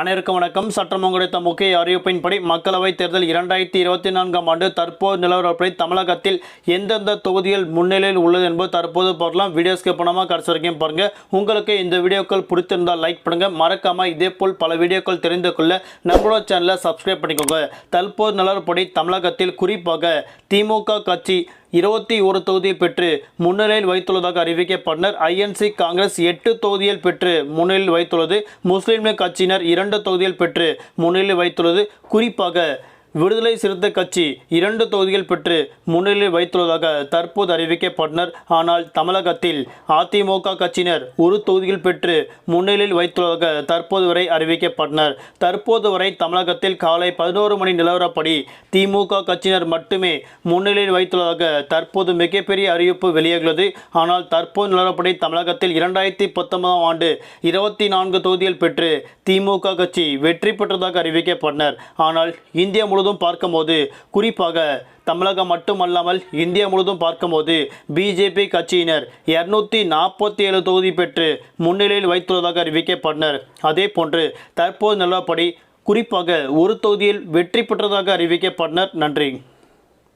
அனைவருக்கும் வணக்கம். சட்டம் கிடைத்த முக்கிய அறிவிப்பின்படி மக்களவைத் தேர்தல் இரண்டாயிரத்தி இருபத்தி நான்காம் ஆண்டு தற்போது நிலவரப்படி தமிழகத்தில் எந்தெந்த தொகுதிகள் முன்னிலையில் உள்ளது என்பது தற்போது பார்க்கலாம். வீடியோஸ்க்கு பணமாக கடைசி வரைக்கும் பாருங்கள் உங்களுக்கு இந்த வீடியோக்கள் பிடித்திருந்தால் லைக் பண்ணுங்கள் மறக்காமல் இதே போல் பல வீடியோக்கள் தெரிந்து கொள்ள நம்மளோட சேனலை சப்ஸ்கிரைப் பண்ணிக்கோங்க. தற்போது நிலவரப்படி தமிழகத்தில் குறிப்பாக திமுக கட்சி இருபத்தி ஒரு தொகுதியை பெற்று முன்னிலையில் வைத்துள்ளதாக அறிவிக்கப்பட்டனர். ஐஎன்சி காங்கிரஸ் எட்டு தொகுதியில் பெற்று முன்னிலையில் வைத்துள்ளது. முஸ்லீம் லீக் கட்சியினர் இரண்டு தொகுதியில் பெற்று முன்னிலையில் வைத்துள்ளது. குறிப்பாக விடுதலை சிறுத்தை கட்சி இரண்டு தொகுதிகள் பெற்று முன்னிலையில் வைத்துள்ளதாக தற்போது அறிவிக்கப்பட்டனர். ஆனால் தமிழகத்தில் அதிமுக கட்சியினர் ஒரு தொகுதியில் பெற்று முன்னிலையில் வைத்துள்ளதாக தற்போது வரை அறிவிக்கப்பட்டனர். தற்போது வரை தமிழகத்தில் காலை பதினோரு மணி நிலவரப்படி திமுக கட்சியினர் மட்டுமே முன்னிலையில் வைத்துள்ளதாக தற்போது மிகப்பெரிய அறிவிப்பு வெளியாகியுள்ளது. ஆனால் தற்போது நிலவரப்படி தமிழகத்தில் இரண்டாயிரத்தி பத்தொன்பதாம் ஆண்டு இருபத்தி நான்கு தொகுதிகள் பெற்று திமுக கட்சி வெற்றி பெற்றதாக அறிவிக்கப்பட்டனர். ஆனால் இந்தியா முழுவதும் பார்க்கும்போது குறிப்பாக தமிழகம் மட்டுமல்லாமல் இந்தியா முழுவதும் பார்க்கும்போது பிஜேபி கட்சியினர் இருநூத்தி நாற்பத்தி ஏழு தொகுதி பெற்று முன்னிலையில் வைத்துள்ளதாக அறிவிக்கப்பட்டனர். அதே போன்று தற்போது நிலவப்படி குறிப்பாக ஒரு தொகுதியில் வெற்றி பெற்றதாக அறிவிக்கப்பட்டனர். நன்றி.